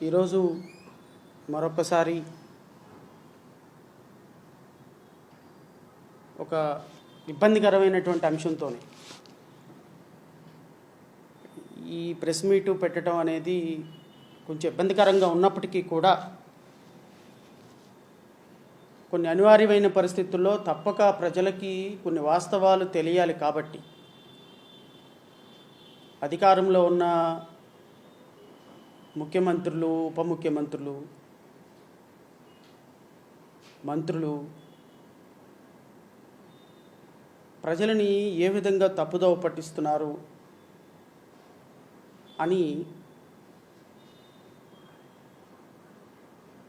ఈరోజు మరొకసారి ఒక ఇబ్బందికరమైనటువంటి అంశంతో ఈ ప్రెస్ మీటు పెట్టడం అనేది కొంచెం ఇబ్బందికరంగా ఉన్నప్పటికీ కూడా కొన్ని అనివార్యమైన పరిస్థితుల్లో తప్పక ప్రజలకి కొన్ని వాస్తవాలు తెలియాలి కాబట్టి అధికారంలో ఉన్న ముఖ్యమంత్రులు ఉప ముఖ్యమంత్రులు మంత్రులు ప్రజలని ఏ విధంగా తప్పుదోవ పట్టిస్తున్నారు అని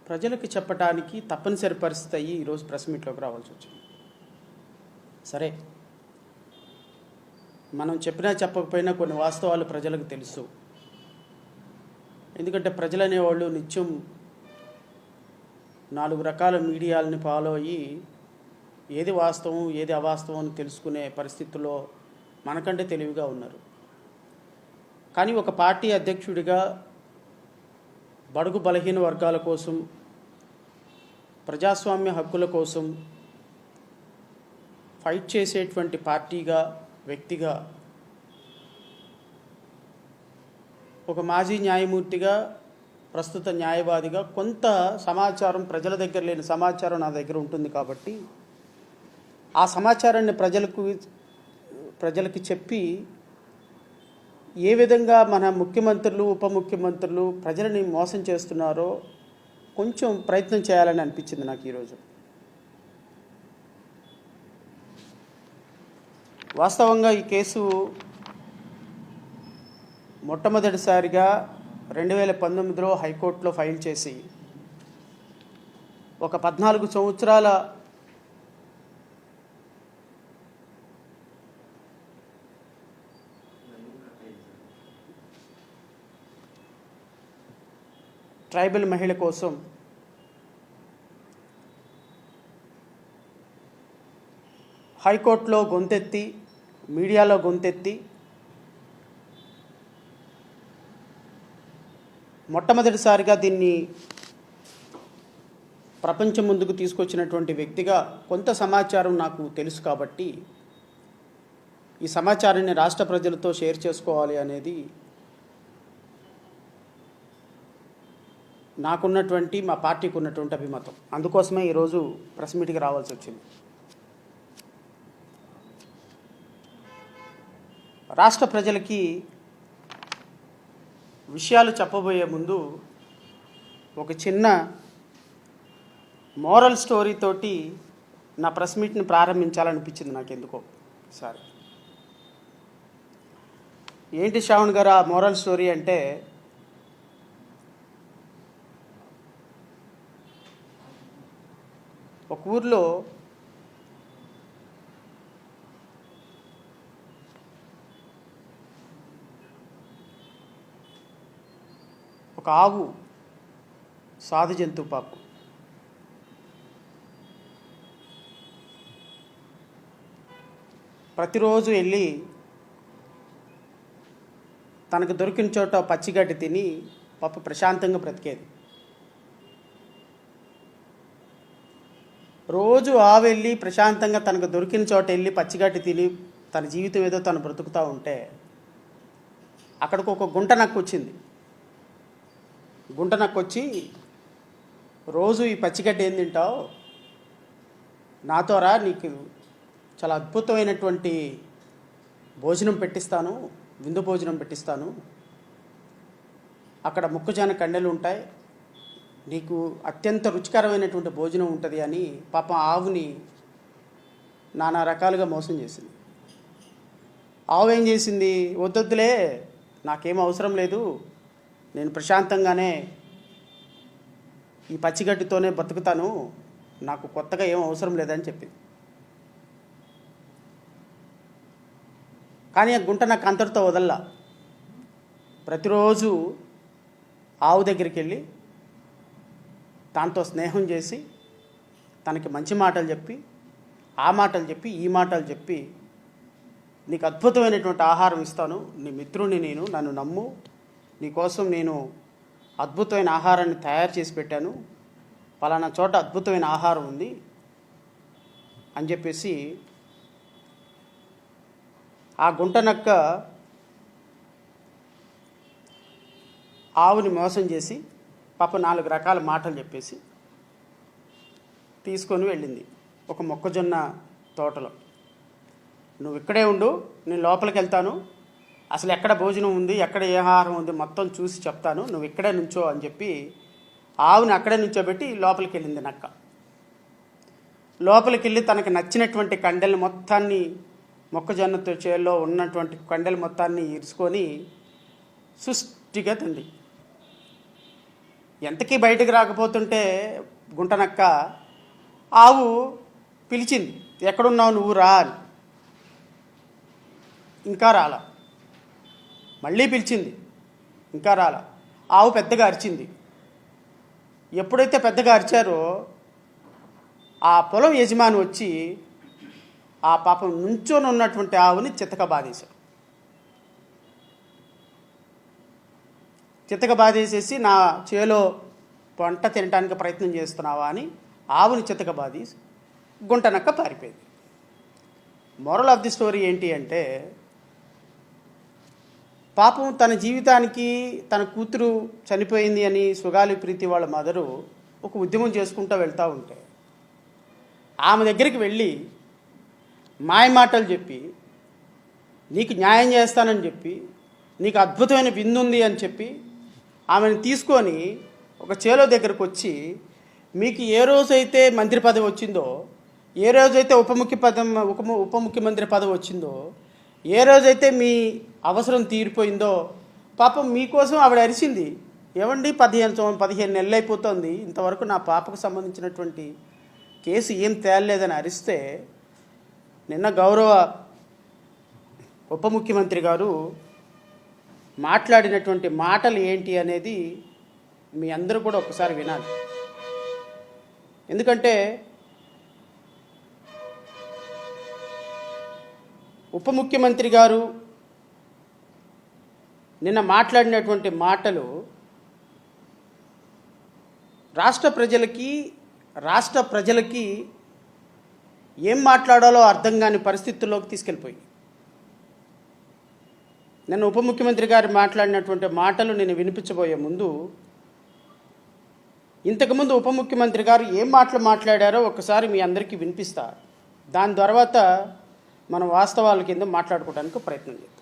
ప్రజలకు చెప్పటానికి తప్పనిసరి పరిస్థితి అయ్యి ఈరోజు ప్రెస్ మీట్లోకి రావాల్సి వచ్చింది. సరే మనం చెప్పినా చెప్పకపోయినా కొన్ని వాస్తవాలు ప్రజలకు తెలుసు. ఎందుకంటే ప్రజలనేవాళ్ళు నిత్యం నాలుగు రకాల మీడియాలని ఫాలో అయ్యి ఏది వాస్తవం ఏది అవాస్తవం అని తెలుసుకునే పరిస్థితుల్లో మనకంటే తెలివిగా ఉన్నారు. కానీ ఒక పార్టీ అధ్యక్షుడిగా బడుగు బలహీన వర్గాల కోసం ప్రజాస్వామ్య హక్కుల కోసం ఫైట్ చేసేటువంటి పార్టీగా వ్యక్తిగా ఒక మాజీ న్యాయమూర్తిగా ప్రస్తుత న్యాయవాదిగా కొంత సమాచారం ప్రజల దగ్గర లేని సమాచారం నా దగ్గర ఉంటుంది కాబట్టి ఆ సమాచారాన్ని ప్రజలకు ప్రజలకి చెప్పి ఏ విధంగా మన ముఖ్యమంత్రులు ఉప ముఖ్యమంత్రులు ప్రజలని మోసం చేస్తున్నారో కొంచెం ప్రయత్నం చేయాలని అనిపించింది నాకు ఈరోజు. వాస్తవంగా ఈ కేసు మొట్టమొదటిసారిగా రెండు వేల పంతొమ్మిదిలో హైకోర్టులో ఫైల్ చేసి ఒక పద్నాలుగు సంవత్సరాల ట్రైబల్ మహిళ కోసం హైకోర్టులో గొంతెత్తి మీడియాలో గొంతెత్తి మొట్టమొదటిసారిగా దీన్ని ప్రపంచం ముందుకు తీసుకొచ్చినటువంటి వ్యక్తిగా కొంత సమాచారం నాకు తెలుసు కాబట్టి ఈ సమాచారాన్ని రాష్ట్ర ప్రజలతో షేర్ చేసుకోవాలి అనేది నాకున్నటువంటి మా పార్టీకి ఉన్నటువంటి అభిమతం. అందుకోసమే ఈరోజు ప్రెస్ మీట్కి రావాల్సి వచ్చింది. రాష్ట్ర ప్రజలకి విషయాలు చెప్పబోయే ముందు ఒక చిన్న మోరల్ స్టోరీ తోటి నా ప్రెస్ మీట్ని ప్రారంభించాలనిపించింది నాకు ఎందుకో సార్. ఏంటి శ్రావణ్ గారు ఆ మోరల్ స్టోరీ అంటే ఒక ఊర్లో ఒక ఆవు సాధు జంతువు పాపం ప్రతిరోజు వెళ్ళి తనకు దొరికిన చోట పచ్చిగడ్డి తిని పాప ప్రశాంతంగా బ్రతికేది. రోజు ఆవెళ్ళి వెళ్ళి ప్రశాంతంగా తనకు దొరికిన చోట వెళ్ళి పచ్చిగడ్డి తిని తన జీవితం ఏదో తను బ్రతుకుతూ ఉంటే అక్కడికి ఒక గుంట నక్కు వచ్చింది. గుంట వచ్చి రోజు ఈ పచ్చిగడ్డ ఏం తింటావు? నాతోరా నీకు చాలా అద్భుతమైనటువంటి భోజనం పెట్టిస్తాను విందు భోజనం పెట్టిస్తాను. అక్కడ మొక్కజొన్న కండెలు ఉంటాయి. నీకు అత్యంత రుచికరమైనటువంటి భోజనం ఉంటుంది అని పాపం ఆవుని నానా రకాలుగా మోసం చేసింది. ఆవు ఏం చేసింది? వద్దొద్దులే నాకేం అవసరం లేదు. నేను ప్రశాంతంగానే ఈ పచ్చిగడ్డితోనే బతుకుతాను. నాకు కొత్తగా ఏం అవసరం లేదని చెప్పింది. కానీ ఆ గుంట నాకు అంతటితో వదల్లా. ప్రతిరోజు ఆవు దగ్గరికి వెళ్ళి దాంతో స్నేహం చేసి తనకి మంచి మాటలు చెప్పి ఆ మాటలు చెప్పి ఈ మాటలు చెప్పి నీకు అద్భుతమైనటువంటి ఆహారం ఇస్తాను. నీ మిత్రుని నేను నన్ను నమ్ము. నీకోసం నేను అద్భుతమైన ఆహారాన్ని తయారు చేసి పెట్టాను. పలానా చోట అద్భుతమైన ఆహారం ఉంది అని చెప్పేసి ఆ గుంటనక్క ఆవుని మోసం చేసి పాప నాలుగు రకాల మాటలు చెప్పేసి తీసుకొని వెళ్ళింది ఒక మొక్కజొన్న తోటలో. నువ్వు ఇక్కడే ఉండు నేను లోపలికి వెళ్తాను. అసలు ఎక్కడ భోజనం ఉంది ఎక్కడ ఏ ఆహారం ఉంది మొత్తం చూసి చెప్తాను. నువ్వు ఇక్కడే నుంచో అని చెప్పి ఆవుని అక్కడే నుంచోబెట్టి లోపలికి వెళ్ళింది నక్క. లోపలికి వెళ్ళి తనకు నచ్చినటువంటి కండెలు మొత్తాన్ని మొక్కజొన్న చేలో ఉన్నటువంటి కండెలు మొత్తాన్ని ఇరుచుకొని సుష్టిగా తింది. ఎంతకీ బయటకు రాకపోతుంటే గుంటనక్క ఆవు పిలిచింది ఎక్కడున్నావు నువ్వు రా అని. ఇంకా రాలా. మళ్ళీ పిలిచింది. ఇంకా రాలా. ఆవు పెద్దగా అరిచింది. ఎప్పుడైతే పెద్దగా అరిచారో ఆ పొలం యజమాని వచ్చి ఆ పాపం నుంచొని ఉన్నటువంటి ఆవుని చితక బాధేశాడు చితక బాధేసేసి నా చేలో పంట తినడానికి ప్రయత్నం చేస్తున్నావా అని ఆవుని చితక బాధి గుంటనక్క పారిపోయింది. మొరల్ ఆఫ్ ది స్టోరీ ఏంటి అంటే పాపం తన జీవితానికి తన కూతురు చనిపోయింది అని సుగాలి ప్రీతి వాళ్ళ మదరు ఒక ఉద్యమం చేసుకుంటూ వెళ్తూ ఉంటే ఆమె దగ్గరికి వెళ్ళి మాయ మాటలు చెప్పి నీకు న్యాయం చేస్తానని చెప్పి నీకు అద్భుతమైన విందు ఉంది అని చెప్పి ఆమెను తీసుకొని ఒక చేలో దగ్గరకు వచ్చి మీకు ఏ రోజైతే మంత్రి పదవి వచ్చిందో ఏ రోజైతే ఉప ముఖ్య పదం ఉప ఉప ముఖ్యమంత్రి పదవి వచ్చిందో ఏ రోజైతే మీ అవసరం తీరిపోయిందో పాపం మీకోసం ఆవిడ అరిచింది. ఏమండి పదిహేను పదిహేను నెలలు అయిపోతుంది ఇంతవరకు నా పాపకు సంబంధించినటువంటి కేసు ఏం తేలలేదని అరిస్తే నిన్న గౌరవ ఉప ముఖ్యమంత్రి గారు మాట్లాడినటువంటి మాటలు ఏంటి అనేది మీ అందరూ కూడా ఒకసారి వినాలి. ఎందుకంటే ఉప ముఖ్యమంత్రి గారు నిన్న మాట్లాడినటువంటి మాటలు రాష్ట్ర ప్రజలకి రాష్ట్ర ప్రజలకి ఏం మాట్లాడాలో అర్థం కాని పరిస్థితుల్లోకి తీసుకెళ్ళిపోయి. నిన్న ఉప ముఖ్యమంత్రి గారు మాట్లాడినటువంటి మాటలు నేను వినిపించబోయే ముందు ఇంతకుముందు ఉప ముఖ్యమంత్రి గారు ఏం మాటలు మాట్లాడారో ఒకసారి మీ అందరికీ వినిపిస్తా. దాని తర్వాత మనం వాస్తవాల కింద మాట్లాడుకోవడానికి ప్రయత్నం చేద్దాం.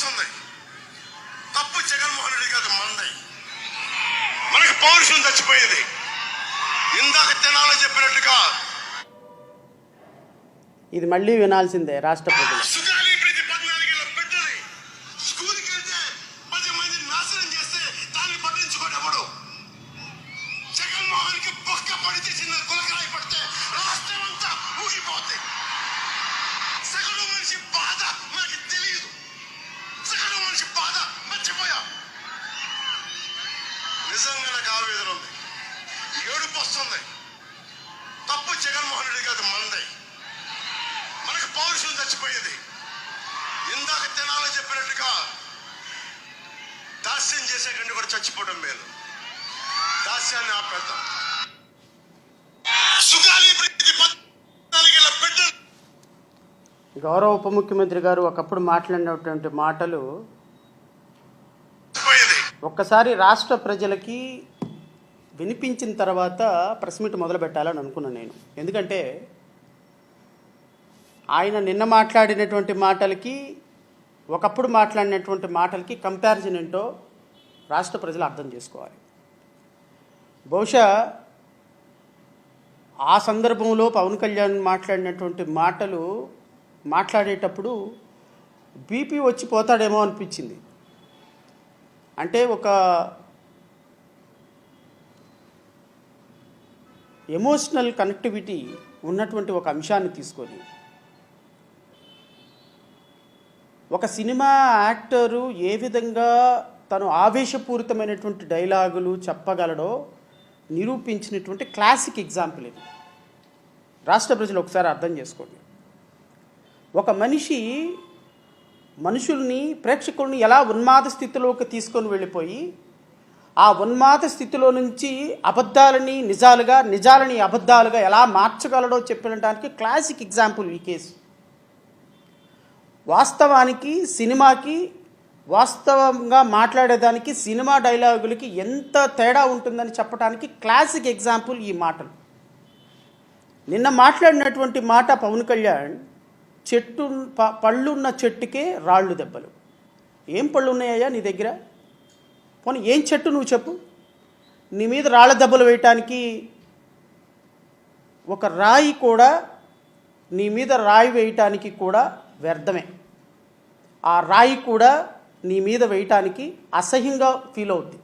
వస్తుంది తప్పు జగన్మోహన్ రెడ్డి కాదు మందై. మనకి పౌరుషం చచ్చిపోయింది. ఇందాక తినాలని చెప్పినట్టుగా ఇది మళ్ళీ వినాల్సిందే రాష్ట్ర ప్రజలు. దాస్యాన్ని ఆపేద్దాం. గౌరవ ఉప ముఖ్యమంత్రి గారు ఒకప్పుడు మాట్లాడినటువంటి మాటలు ఒక్కసారి రాష్ట్ర ప్రజలకి వినిపించిన తర్వాత ప్రెస్ మీట్ మొదలు పెట్టాలని అనుకున్నాను నేను. ఎందుకంటే ఆయన నిన్న మాట్లాడినటువంటి మాటలకి ఒకప్పుడు మాట్లాడినటువంటి మాటలకి కంపారిజన్ ఏంటో రాష్ట్ర ప్రజలు అర్థం చేసుకోవాలి. బహుశా ఆ సందర్భంలో పవన్ కళ్యాణ్ మాట్లాడినటువంటి మాటలు మాట్లాడేటప్పుడు బీపీ వచ్చి పోతాడేమో అనిపించింది. అంటే ఒక ఎమోషనల్ కనెక్టివిటీ ఉన్నటువంటి ఒక అంశాన్ని తీసుకొని ఒక సినిమా యాక్టరు ఏ విధంగా తను ఆవేశపూరితమైనటువంటి డైలాగులు చెప్పగలడో నిరూపించినటువంటి క్లాసిక్ ఎగ్జాంపుల్ ఇది. రాష్ట్ర ప్రజలు ఒకసారి అర్థం చేసుకోండి. ఒక మనిషి మనుషుల్ని ప్రేక్షకుల్ని ఎలా ఉన్మాద స్థితిలోకి తీసుకొని వెళ్ళిపోయి ఆ ఉన్మాద స్థితిలో నుంచి అబద్ధాలని నిజాలుగా నిజాలని అబద్ధాలుగా ఎలా మార్చగలడో చెప్పడానికి క్లాసిక్ ఎగ్జాంపుల్ ఈ కేసు. వాస్తవానికి సినిమాకి వాస్తవంగా మాట్లాడేదానికి సినిమా డైలాగులకి ఎంత తేడా ఉంటుందని చెప్పడానికి క్లాసిక్ ఎగ్జాంపుల్ ఈ మాటలు. నిన్న మాట్లాడినటువంటి మాట పవన్ కళ్యాణ్ చెట్టు పళ్ళున్న చెట్టుకే రాళ్ళు దెబ్బలు. ఏం పళ్ళు ఉన్నాయా నీ దగ్గర? పోనీ ఏం చెట్టు నువ్వు చెప్పు? నీ మీద రాళ్ళ దెబ్బలు వేయటానికి ఒక రాయి కూడా నీ మీద రాయి వేయటానికి కూడా వ్యర్థమే. ఆ రాయి కూడా నీ మీద వేయటానికి అసహ్యంగా ఫీల్ అవుద్ది.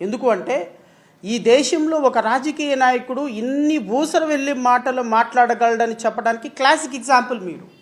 ఎందుకు అంటే ఈ దేశంలో ఒక రాజకీయ నాయకుడు ఇన్ని భూసర వెళ్ళి మాటలు మాట్లాడగలడని చెప్పడానికి క్లాసిక్ ఎగ్జాంపుల్ మీరు.